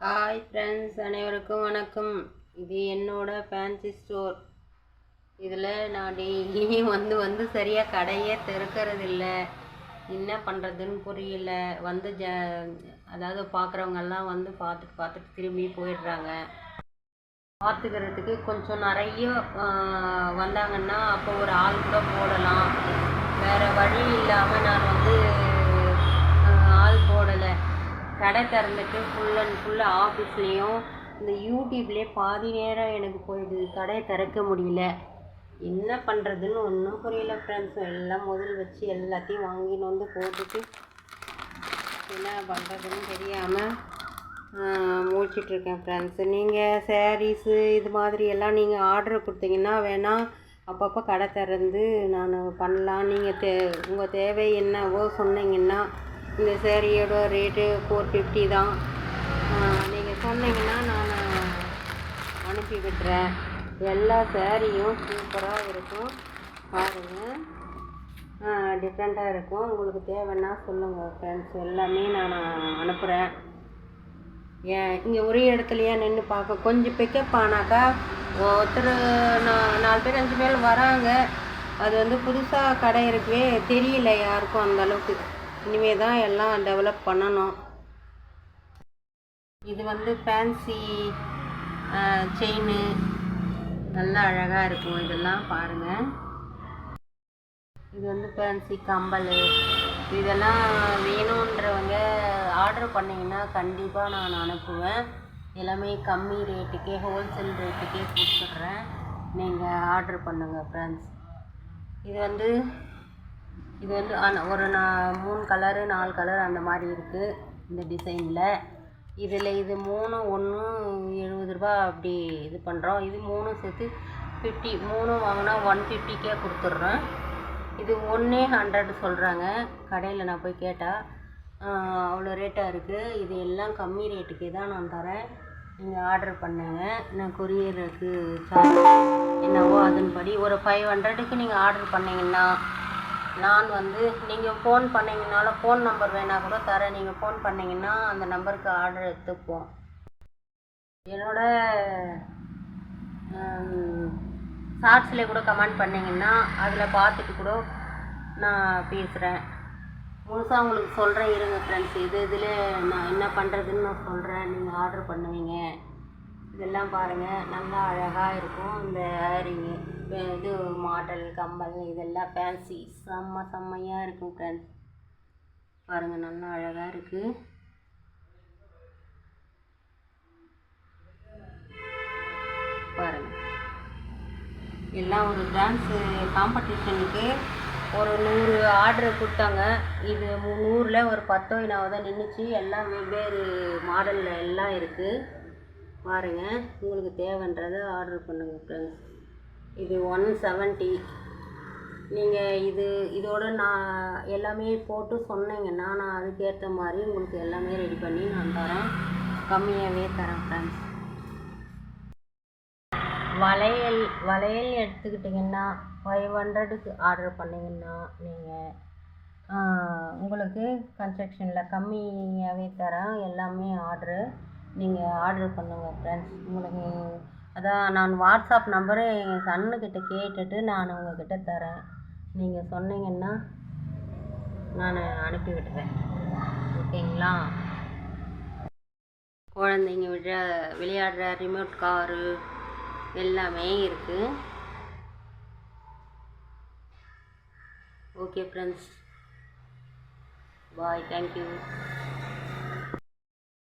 Hi friends அனைவருக்கும் வணக்கம். இது என்னோடய ஃபேன்சி ஸ்டோர் இதில் நான் டெய்லியும் வந்து வந்து சரியாக கடையே திறக்கிறது இல்லை என்ன பண்ணுறதுன்னு புரியல. வந்து ஜ அதாவது பார்க்குறவங்கெல்லாம் வந்து பார்த்துட்டு பார்த்துட்டு திரும்பி போயிடுறாங்க. பார்த்துக்கிறதுக்கு கொஞ்சம் நிறைய வந்தாங்கன்னா அப்போ ஒரு ஆள் கூட போடலாம். வேறு வழி இல்லாமல் நான் வந்து ஆஹ், ஆள் போடலை கடை திறந்துட்டு ஃபுல் அண்ட் ஃபுல் ஆஃபீஸ்லேயும் இந்த யூடியூப்லேயே பாதி நேரம் எனக்கு போயிடுது. கடையை திறக்க முடியல. என்ன பண்ணுறதுன்னு ஒன்றும் புரியல ஃப்ரெண்ட்ஸ் எல்லாம் முதல் வச்சு எல்லாத்தையும் வாங்கின்னு வந்து போட்டுட்டு என்ன பண்ணுறதுன்னு தெரியாமல் முடிச்சிட்ருக்கேன் ஃப்ரெண்ட்ஸ் நீங்கள் சாரீஸு இது மாதிரி எல்லாம் நீங்கள் ஆர்டர் கொடுத்தீங்கன்னா வேணால் அப்பப்போ கடை திறந்து நான் பண்ணலாம். நீங்கள் தே உங்கள் தேவை என்னவோ சொன்னீங்கன்னா இந்த சேரீயோட ரேட்டு ஃபோர் ஃபிஃப்டி தான். நீங்கள் சொன்னீங்கன்னா நான் அனுப்பி விட்டுறேன். எல்லா சேரீயும் சூப்பராக இருக்கும். பாருங்கள் டிஃப்ரெண்ட்டாக இருக்கும். உங்களுக்கு தேவைன்னா சொல்லுங்கள் ஃப்ரெண்ட்ஸ் எல்லாமே நான் அனுப்புகிறேன் ஏன் இங்கே ஒரே இடத்துலையே நின்று பார்க்க கொஞ்சம் பிக்கப் ஆனாக்கா ஒருத்தர் நான் நாலு பேர் அஞ்சு பேர் வராங்க. அது வந்து புதுசாக கடை இருக்கவே தெரியல யாருக்கும் அந்த அளவுக்கு. இனிமே தான் எல்லாம் டெவலப் பண்ணணும். இது வந்து ஃபேன்சி செயின் நல்லா அழகாக இருக்கும் இதெல்லாம் பாருங்கள் இது வந்து ஃபேன்சி கம்பல் இதெல்லாம் வேணுன்றவங்க ஆர்டர் பண்ணிங்கன்னா கண்டிப்பாக நான் அனுப்புவேன். எல்லாமே கம்மி ரேட்டுக்கே ஹோல்சேல் ரேட்டுக்கே கொடுத்துட்றேன். நீங்கள் ஆர்டர் பண்ணுங்கள் ஃப்ரெண்ட்ஸ் இது வந்து இது வந்து ஒரு நான் மூணு கலரு நாலு கலர் அந்த மாதிரி இருக்குது இந்த டிசைனில் இதில் இது மூணு ஒன்று எழுபது ரூபா அப்படி இது பண்ணுறோம் இது மூணும் சேர்த்து ஃபிஃப்டி மூணும் வாங்கினா ஒன் ஃபிஃப்டிக்கே கொடுத்துட்றேன் இது ஒன்றே ஹண்ட்ரட் சொல்கிறாங்க கடையில் நான் போய் கேட்டால் அவ்வளோ ரேட்டாக இருக்குது இது எல்லாம் கம்மி ரேட்டுக்கே தான் நான் தரேன். நீங்கள் ஆர்டர் பண்ணுங்க. நான் கொரியருக்கு சார்ஜ் என்னவோ அதன்படி. ஒரு ஃபைவ் ஹண்ட்ரடுக்கு நீங்கள் ஆர்டர் பண்ணிங்கன்னா நான் வந்து நீங்கள் ஃபோன் பண்ணிங்கனாலும் ஃபோன் நம்பர் வேணால் கூட தரேன். நீங்கள் ஃபோன் பண்ணிங்கன்னா அந்த நம்பருக்கு ஆர்டர் எடுத்துப்போம். என்னோட ஷார்ட்ஸில் கூட கமெண்ட் பண்ணிங்கன்னா அதில் பார்த்துட்டு கூட நான் பேசுகிறேன் முழுசாக உங்களுக்கு சொல்கிறேன் இருங்க ஃப்ரெண்ட்ஸ் இது இதில் நான் என்ன பண்ணுறதுன்னு நான் சொல்கிறேன் நீங்கள் ஆர்டர் பண்ணுவீங்க. இதெல்லாம் பாருங்கள் நல்லா அழகாக இருக்கும். இந்த ஹேரிங்கு இது மாடல் கம்மல் இதெல்லாம் ஃபேன்சி செம்ம செம்மையாக இருக்கும் ஃப்ரெண்ட்ஸ் பாருங்கள் நல்லா அழகாக இருக்குது பாருங்கள் எல்லாம் ஒரு டான்ஸு காம்படிஷனுக்கு ஒரு நூறு ஆர்டர் கொடுத்தாங்க. இது நூறில் ஒரு பத்தோ இனாவது தான் நின்றுச்சு எல்லாம் வெவ்வேறு மாடலில் எல்லாம் இருக்குது பாருங்கள் உங்களுக்கு தேவைன்றதை ஆர்டர் பண்ணுங்கள் ஃப்ரெண்ட்ஸ் இது ஒன் செவன்ட்டி நீங்கள் இது இதோட நான் எல்லாமே போட்டு சொன்னீங்கன்னா நான் அதுக்கேற்ற மாதிரி உங்களுக்கு எல்லாமே ரெடி பண்ணி நான் தரேன். கம்மியாகவே தரேன் ஃப்ரெண்ட்ஸ் வளையல் வளையல் எடுத்துக்கிட்டிங்கன்னா ஃபைவ் ஹண்ட்ரடுக்கு ஆர்டர் பண்ணிங்கன்னா நீங்கள் உங்களுக்கு கன்ஸ்ட்ரக்ஷனில் கம்மியாகவே தரேன். எல்லாமே ஆர்டரு நீங்கள் ஆர்டர் பண்ணுங்கள் ஃப்ரெண்ட்ஸ் உங்களுக்கு அதான் நான் வாட்ஸ்அப் நம்பரு எங்கள் சன்னுக்கிட்ட கேட்டுட்டு நான் உங்ககிட்ட தரேன். நீங்கள் சொன்னீங்கன்னா நான் அனுப்பி விட்டுறேன். ஓகேங்களா? குழந்தைங்க விழ விளையாடுற ரிமோட் காரு எல்லாமே இருக்குது ஓகே ஃப்ரெண்ட்ஸ் பாய் தேங்க்யூ